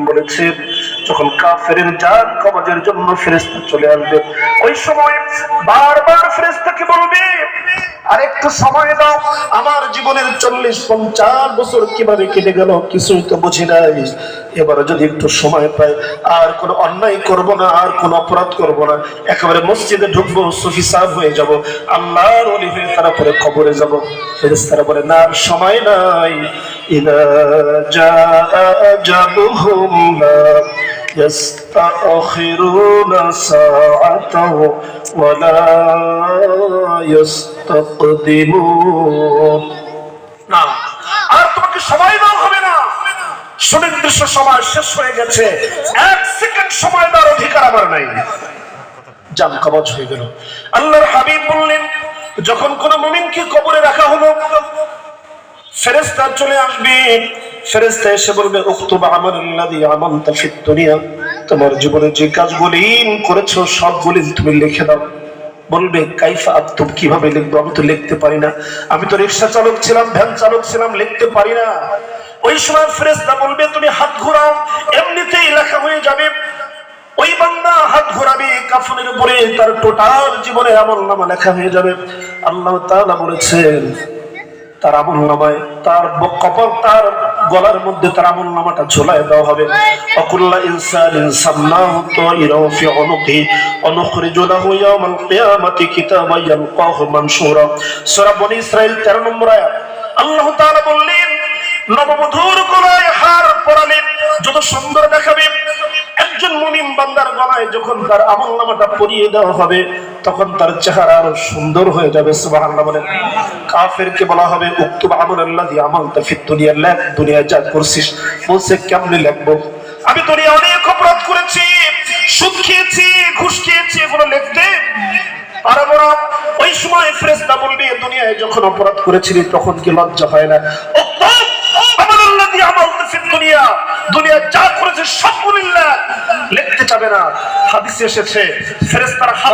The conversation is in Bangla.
বলেছে যখন কাফের জান কবজের জন্য ফেরেস্তা চলে আসবে, ওই সময় বারবার ফেরেস্তাকে বলবে? আর একটু সময় দাও, আমার জীবনের চল্লিশ, পঞ্চাশ বছর কীভাবে কেটে গেল কিছুই তো বুঝি নাই। এবার যদি একটু সময় আর কোনো অন্যায় করব না, আর কোনো অপরাধ করব না, একেবারে মসজিদে ঢুকবো সুফি সাহেব হয়ে যাব, আল্লাহর অলি হয়ে তারা পরে খবরে যাব। ফেরেস্তারা বলে, না সময় নাই। লা يستأخرون ساعة ولا يستقدمون না আর তোমাকে সময় দেওয়া হবে না সুনির্দিষ্ট সময় শেষ হয়ে গেছে এক সেকেন্ড সময় দেওয়ার অধিকার আমার নাই জান কবচ হয়ে গেল আল্লাহর হাবিব বললেন যখন কোন মুমিনকে কবরে রাখা হলো ফেরেস্তা চলে আসবে ফেরেস্তা এসে বলবে, উক্তুব আমাল্লাযী আমালতা ফিদ দুনিয়া। তোমার জীবনে যে কাজগুলি করেছ, সবগুলি তুমি লিখে দাও। বলবে, কাইফা আক্তুব কীভাবে লিখব? আমি তো লিখতে পারি না। আমি তো রিক্সা চালক ছিলাম, ভ্যান চালক ছিলাম, লিখতে পারি না। ওই সময় ফেরেস্তা বলবে, তুমি হাত ঘোরাও, এমনিতেই লেখা হয়ে যাবে। ওই বান্দা হাত ঘোরাবে, কাফনের উপরে তার টোটাল জীবনে আমল নামা লেখা হয়ে যাবে। আল্লাহ তাআলা বলেছেন, তার আমল নামায়, তার কপাল, তার গলার মধ্যে তার আমল নামাটা ঝোলায় দেওয়া হবে। অকুল্লা ইনসান ইনসান্নাহু তাইরাহু ফি উনুকি, অনুখরিজু লাহু ইয়াওমাল কিয়ামাতি কিতাবান ইয়ালকাহু মানশুরা। সূরা বনী ইসরাইল 13 নম্বর আয়াত। আল্লাহ তাআলা বললেন, নববধূর গলায় হার পরালেন যত সুন্দর দেখাবে, একজন মুমিন বান্দার গলায় যখন তার আমল নামাটা পরিয়ে দেওয়া হবে তখন তার চেহারা আরও সুন্দর হয়ে যাবে, সুবহানাল্লাহ বলেন। কাফেরকে বলা হবে উক্তুব আমালাল্লাযী আমালতা ফিদ দুনিয়া, লেখ, দুনিয়া যা করছিস, বলছে, কেমনে লিখব? আমি দুনিয়া অনেক অপরাধ করেছি, সুদ খেয়েছি, ঘুষ খেয়েছি, এগুলো লিখতে। না ওই সময় ফেরেশতা বলবে দুনিয়ায় যখন অপরাধ করেছিলি, তখন কি লজ্জা হয় না? চাবে না। হাদিসে এসেছে ফেরেস্তার হাত